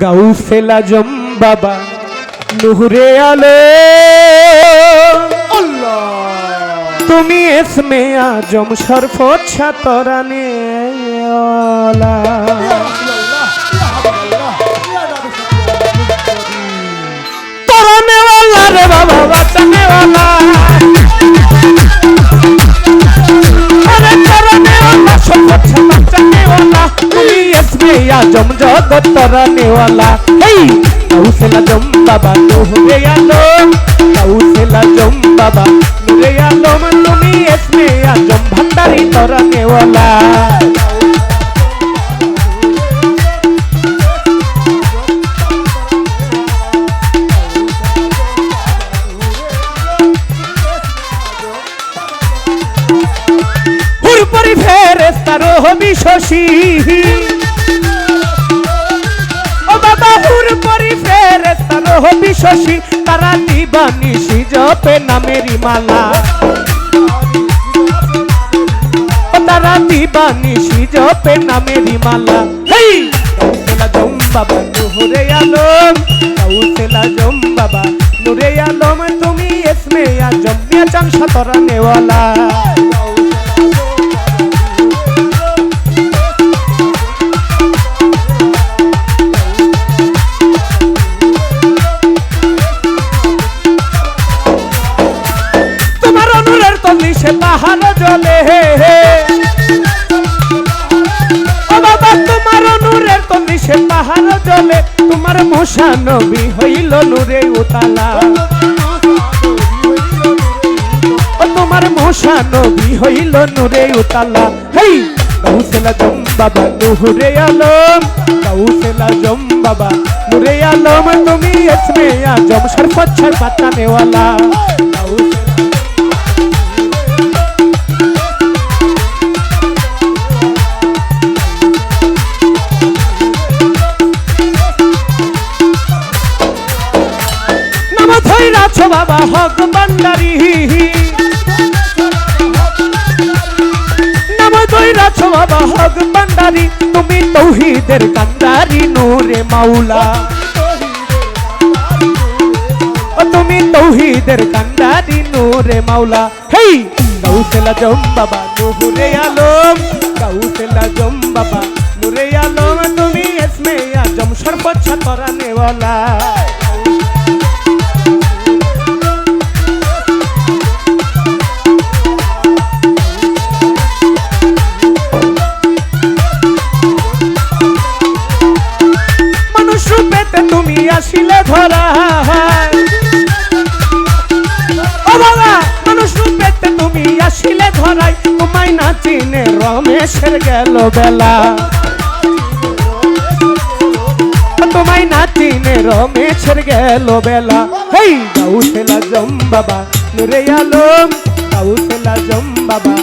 গাউসেলা জম বাবা নুহরে আলো। তুমি এসমে আজম সর্বোচ্ছা তরানে তরানে রে বাবা বাঁচানে আরে বাঁচানে এসমে আজম জগৎ তরানে হেই গাউসেলা জম বাবা নুহরে আলো গাউসেলা জম বাবা, নুরে আলম, তুমি এসমে আজম ভান্ডারি তরানে হুরপরি ফেরেস্তার হবি শশী। হবি শশী, তারা দিবানিশি জপে নামেরি মালা। তারা দিবানিশি জপে নামেরি মালা। হেই! কাউসেলা জম বাবা নুরে আলম। কাউসেলা জম বাবা নুরে আলম, তুমি এসমে আজম। নিয়া চাং সতরা নেওয়ালা পাহাড় জলে ও বাবা, তোমার অনুরের তলি সে পাহাড় জলে, তোমার মশা নবী হইল নূরে উতালা। তোমার মশা নবী হইল নূরে উতালা। হেই, কাউসেলা জম বাবা, নুহুরে আলম। কাউসেলা জম বাবা, নুরে আলম, তুমি এসমে আজম সর্বোচ্ছর পাতা নেওয়ালা ধৈরাছ বাবা, হক বান্ডারি নাম ধৈরাছ বাবা, হক বান্ডারি তুমি তৌহিদের কান্দারি নূরে মাওলা। তুমি তৌহিদের কান্দারি নূরে মাওলা। হেই! গাউসেলা জম বাবা নুরে আলম। গাউসেলা জম বাবা নুরে আলম। তুমি এসমে আজম সর্বোচ্চ তরানে ওয়ালা আসিলে ধরা বাবা, মানুষ রূপেতে তুমি আসিলে ধরাই তোমায় না চিনে রমেশের গেল বেলা। তোমায় না চিনে রমেশের গেল বেলা। হেই গাউসেলা জম বাবা, নুরে আলম গাউসেলা জম বাবা।